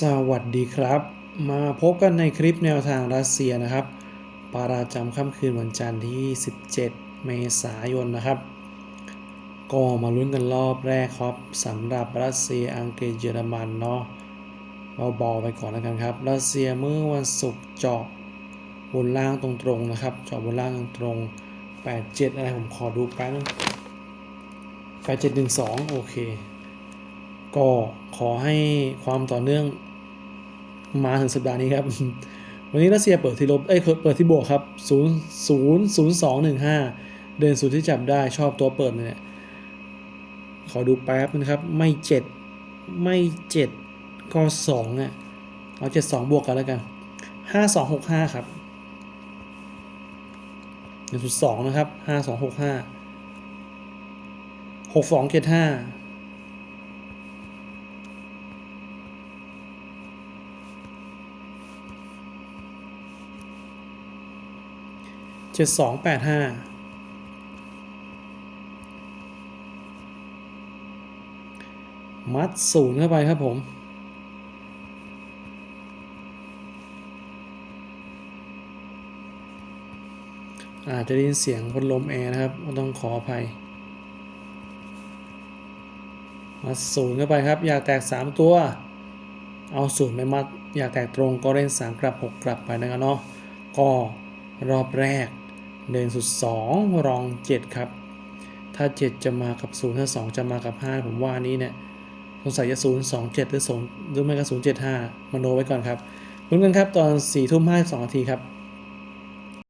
สวัสดีครับ มาพบกันในคลิปแนวทางรัสเซียนะครับ ปาราจำค่ำคืนวันจันทร์ที่ 17 เมษายนนะครับ ก็มาลุ้นกันรอบแรกครับสำหรับรัสเซียอังกฤษเยอรมันเนาะเบาๆไปก่อนแล้วกันครับ รัสเซียเมื่อวันศุกร์เจาะบนล่างตรงๆนะครับเจาะบนล่างตรงๆ87 อะไรผมขอดูแป๊บนึง8712 โอเค ก็ขอให้ความต่อเนื่องมาถึงสัปดาห์นี้ครับ วันนี้รัสเซียเปิดที่ลบ เอ้ย เปิดที่บวกครับ 0 0 0 2 1 5 เดินสุดที่จับได้ชอบตัวเปิดเนี่ย ขอดูแป๊บนะครับ ไม่ 7 ไม่ 7 ก็2อะ เอา 7 2 บวกกันแล้วกัน 5 2 6 5 ครับ1.2นะครับ 5 2 6 5 6 2 7 5 เจ็ดสองแปดห้ามัดศูนย์เข้าไปครับผมอาจจะได้ยินเสียงพัดลมแอร์นะครับก็ต้องขออภัย มัดศูนย์เข้าไปครับ อยากแตก 3 ตัว เอาศูนย์ไปมัด อยากแตกตรงก็เล่น 3 กลับ 6 กลับไปนะครับเนาะก็รอบแรก เดินสุด 2 รอง 7 ครับ ถ้า 7 จะมากับ 0 ถ้า 2 จะมากับ 5 ผมว่านนี้เนี่ยสงสัยจะ0 2 7 หรือ0หรือไม่ก็0 7 5มโนไว้ก่อนครับลุ้นกันครับตอน4ทุ่ม52นาทีครับ